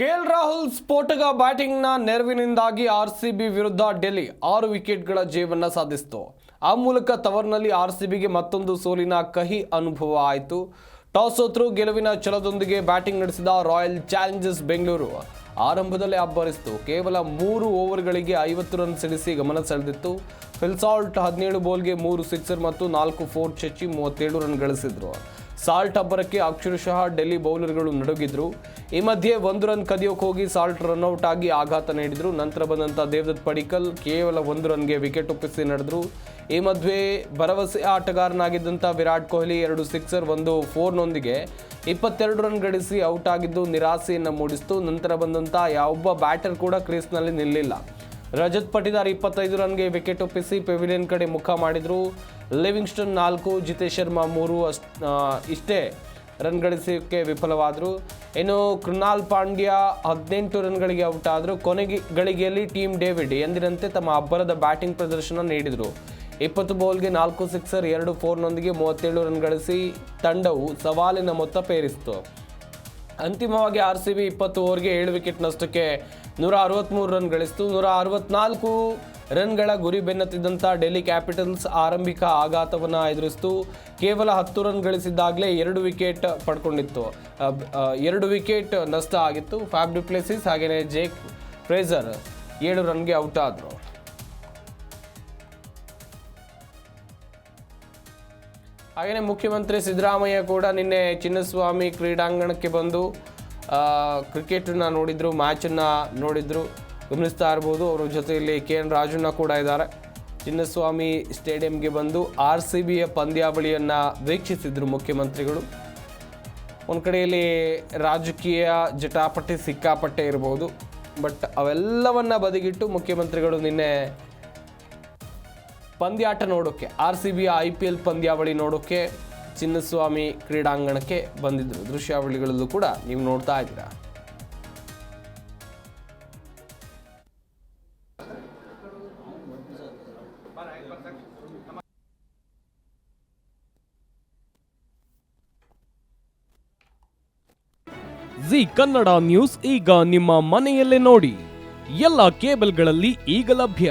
KL Rahul ಸ್ಫೋಟಕ ಬ್ಯಾಟಿಂಗ್ನ ನೆರವಿನಿಂದಾಗಿ ಆರ್ ಸಿ ಬಿ ವಿರುದ್ಧ ಡೆಲ್ಲಿ ಆರು ವಿಕೆಟ್ಗಳ ಜಯವನ್ನು ಸಾಧಿಸಿತು. ಆ ಮೂಲಕ ತವರ್ನಲ್ಲಿ ಆರ್ ಸಿ ಬಿಗೆ ಮತ್ತೊಂದು ಸೋಲಿನ ಕಹಿ ಅನುಭವ ಆಯಿತು. ಟಾಸ್ ಸೋತರು ಗೆಲುವಿನ ಛಲದೊಂದಿಗೆ ಬ್ಯಾಟಿಂಗ್ ನಡೆಸಿದ ರಾಯಲ್ ಚಾಲೆಂಜರ್ಸ್ ಬೆಂಗಳೂರು ಆರಂಭದಲ್ಲೇ ಅಬ್ಬರಿಸಿತು. ಕೇವಲ ಮೂರು ಓವರ್ಗಳಿಗೆ ಐವತ್ತು ರನ್ ಸಿಡಿಸಿ ಗಮನ ಸೆಳೆದಿತ್ತು. ಫಿಲ್ಸಾಲ್ಟ್ ಹದಿನೇಳು ಬಾಲ್ಗೆ ಮೂರು ಸಿಕ್ಸರ್ ಮತ್ತು ನಾಲ್ಕು ಫೋರ್ ಚಚ್ಚಿ ಮೂವತ್ತೇಳು ರನ್ ಗಳಿಸಿದ್ರು. ಸಾಲ್ಟ್ ಅಬ್ಬರಕ್ಕೆ ಅಕ್ಷರಶಃ ಡೆಲ್ಲಿ ಬೌಲರ್ಗಳು ನಡುಗಿದ್ರು. ಈ ಮಧ್ಯೆ ಒಂದು ರನ್ ಕದಿಯೋಕೆ ಹೋಗಿ ಸಾಲ್ಟ್ ರನ್ಔಟ್ ಆಗಿ ಆಘಾತ ನೀಡಿದ್ರು. ನಂತರ ಬಂದಂಥ ದೇವದತ್ ಪಡಿಕಲ್ ಕೇವಲ ಒಂದು ರನ್ಗೆ ವಿಕೆಟ್ ಒಪ್ಪಿಸಿ ನಡೆದ್ರು. ಈ ಮಧ್ಯೆ ಭರವಸೆ ಆಟಗಾರನಾಗಿದ್ದಂಥ ವಿರಾಟ್ ಕೊಹ್ಲಿ ಎರಡು ಸಿಕ್ಸರ್, ಒಂದು ಫೋರ್ನೊಂದಿಗೆ ಇಪ್ಪತ್ತೆರಡು ರನ್ ಗಳಿಸಿ ಔಟ್ ಆಗಿದ್ದು ನಿರಾಸೆಯನ್ನು ಮೂಡಿಸಿತು. ನಂತರ ಬಂದಂಥ ಯಾವೊಬ್ಬ ಬ್ಯಾಟರ್ ಕೂಡ ಕ್ರೀಸ್ನಲ್ಲಿ ನಿಲ್ಲಿಲ್ಲ. ರಜತ್ ಪಟಿದಾರ್ ಇಪ್ಪತ್ತೈದು ರನ್ಗೆ ವಿಕೆಟ್ ಒಪ್ಪಿಸಿ ಪೆವಿಲಿಯನ್ ಕಡೆ ಮುಖ ಮಾಡಿದರು. ಲಿವಿಂಗ್ಸ್ಟನ್ ನಾಲ್ಕು, ಜಿತೇಶ್ ಶರ್ಮಾ ಮೂರು ಅಷ್ಟು ಇಷ್ಟೇ ರನ್ ಗಳಿಸೋಕ್ಕೆ ವಿಫಲವಾದರು. ಇನ್ನು ಕೃಣಾಲ್ ಪಾಂಡ್ಯ ಹದಿನೆಂಟು ರನ್ಗಳಿಗೆ ಔಟ್ ಆದರು. ಕೊನೆಗೆ, ಗಳಿಗೆಯಲ್ಲಿ ಟೀಮ್ ಡೇವಿಡ್ ಎಂದಿನಂತೆ ತಮ್ಮ ಅಬ್ಬರದ ಬ್ಯಾಟಿಂಗ್ ಪ್ರದರ್ಶನ ನೀಡಿದರು. ಇಪ್ಪತ್ತು ಬೌಲ್ಗೆ ನಾಲ್ಕು ಸಿಕ್ಸರ್, ಎರಡು ಫೋರ್ನೊಂದಿಗೆ ಮೂವತ್ತೇಳು ರನ್ ಗಳಿಸಿ ತಂಡವು ಸವಾಲಿನ ಮೊತ್ತ ಪೇರಿಸಿತು. ಅಂತಿಮವಾಗಿ ಆರ್ ಸಿ ಬಿ ಇಪ್ಪತ್ತು ಓವರ್ಗೆ ಏಳು ವಿಕೆಟ್ ನಷ್ಟಕ್ಕೆ ನೂರ ಅರವತ್ತ್ಮೂರು ರನ್ ಗಳಿಸಿತು. ನೂರ ಅರವತ್ನಾಲ್ಕು ರನ್ಗಳ ಗುರಿ ಬೆನ್ನತ್ತಿದ್ದಂಥ ಡೆಲ್ಲಿ ಕ್ಯಾಪಿಟಲ್ಸ್ ಆರಂಭಿಕ ಆಘಾತವನ್ನು ಎದುರಿಸಿತು. ಕೇವಲ ಹತ್ತು ರನ್ ಗಳಿಸಿದ್ದಾಗಲೇ ಎರಡು ವಿಕೆಟ್ ಪಡ್ಕೊಂಡಿತ್ತು. ಎರಡು ವಿಕೆಟ್ ನಷ್ಟ ಆಗಿತ್ತು. ಫ್ಯಾಬ್ ಡಿಪ್ಲೆಸಿಸ್ ಹಾಗೆಯೇ ಜೇಕ್ ಫ್ರೇಜರ್ ಏಳು ರನ್ಗೆ ಔಟ್ ಆದರು ಹಾಗೆಯೇ ಮುಖ್ಯಮಂತ್ರಿ ಸಿದ್ದರಾಮಯ್ಯ ಕೂಡ ನಿನ್ನೆ ಚಿನ್ನಸ್ವಾಮಿ ಕ್ರೀಡಾಂಗಣಕ್ಕೆ ಬಂದು ಕ್ರಿಕೆಟನ್ನು ನೋಡಿದರು, ಮ್ಯಾಚನ್ನು ನೋಡಿದರು, ಗಮನಿಸ್ತಾ ಇರ್ಬೋದು. ಅವರ ಜೊತೆಯಲ್ಲಿ ಕೆ ಎನ್ ರಾಜಣ್ಣ ಕೂಡ ಇದ್ದಾರೆ. ಚಿನ್ನಸ್ವಾಮಿ ಸ್ಟೇಡಿಯಂಗೆ ಬಂದು ಆರ್ ಸಿ ಬಿಯ ಪಂದ್ಯಾವಳಿಯನ್ನು ವೀಕ್ಷಿಸಿದರು ಮುಖ್ಯಮಂತ್ರಿಗಳು. ಒಂದು ಕಡೆಯಲ್ಲಿ ರಾಜಕೀಯ ಜಟಾಪಟಿ, ಸಿಕ್ಕಾಪಟ್ಟೆ ಇರಬಹುದು ಬಟ್ ಅವೆಲ್ಲವನ್ನು ಬದಿಗಿಟ್ಟು ಮುಖ್ಯಮಂತ್ರಿಗಳು ನಿನ್ನೆ ಪಂದ್ಯಾಟ ನೋಡೋಕ್ಕೆ ಆರ್ ಸಿ ಬಿಯ ಐ ಪಿ ಎಲ್ ಪಂದ್ಯಾವಳಿ ನೋಡೋಕ್ಕೆ ಚಿನ್ನಸ್ವಾಮಿ ಕ್ರೀಡಾಂಗಣಕ್ಕೆ ಬಂದಿದ್ದರು ದೃಶ್ಯಾವಳಿಗಳಲ್ಲೂ ಕೂಡ ನೀವು ನೋಡ್ತಾ ಇದ್ದೀರಾ. ಜಿ ಕನ್ನಡ ನ್ಯೂಸ್ ಈಗ ನಿಮ್ಮ ಮನೆಯಲ್ಲೇ ನೋಡಿ. ಎಲ್ಲ ಕೇಬಲ್ಗಳಲ್ಲಿ ಈಗ ಲಭ್ಯ.